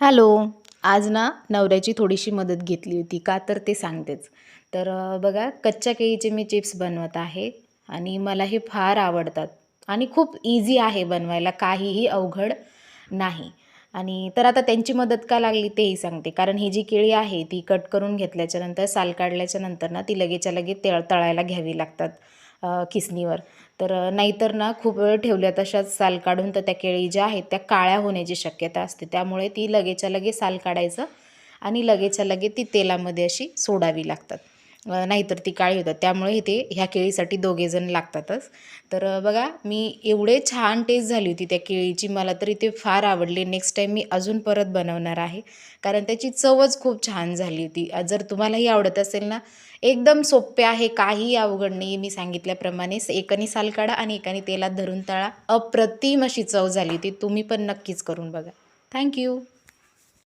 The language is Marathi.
हॅलो. आज ना नवऱ्याची थोडीशी मदत घेतली होती का तर ते सांगतेच. तर बघा कच्च्या केळीचे मी चिप्स बनवत आहे आणि मला हे फार आवडतात आणि खूप इझी आहे बनवायला काहीही अवघड नाही. आणि तर आता त्यांची मदत का लागली तेही सांगते. कारण ही जी केळी आहे ती कट करून घेतल्याच्यानंतर साल काढल्याच्यानंतर ना ती लगेच्या लगेच तळ तळायला घ्यावी लागतात. किसनीवर. तर नाहीतर ना खूप वेळ ठेवल्या तशाच साल काढून तर त्या केळी ज्या आहेत त्या काळ्या होण्याची शक्यता असते. त्यामुळे ती लगेचच्या लगे साल काढायचं आणि लगेचच्या लगे ती तेलामध्ये अशी सोडावी लागतात. नाहीतर ती काळी होतात. त्यामुळे इथे ह्या केळीसाठी दोघेजण लागतातच. तर बघा मी एवढे छान टेस्ट झाली होती त्या केळीची. मला तर इथे फार आवडली. नेक्स्ट टाईम मी अजून परत बनवणार आहे. कारण त्याची चवच खूप छान झाली होती. जर तुम्हालाही आवडत असेल ना एकदम सोपे आहे. काही अवघड नाही मी सांगितल्याप्रमाणे एकाने साल काढा आणि एकाने तेलात धरून तळा. अप्रतिम अशी चव झाली होती. तुम्ही पण नक्कीच करून बघा. थँक्यू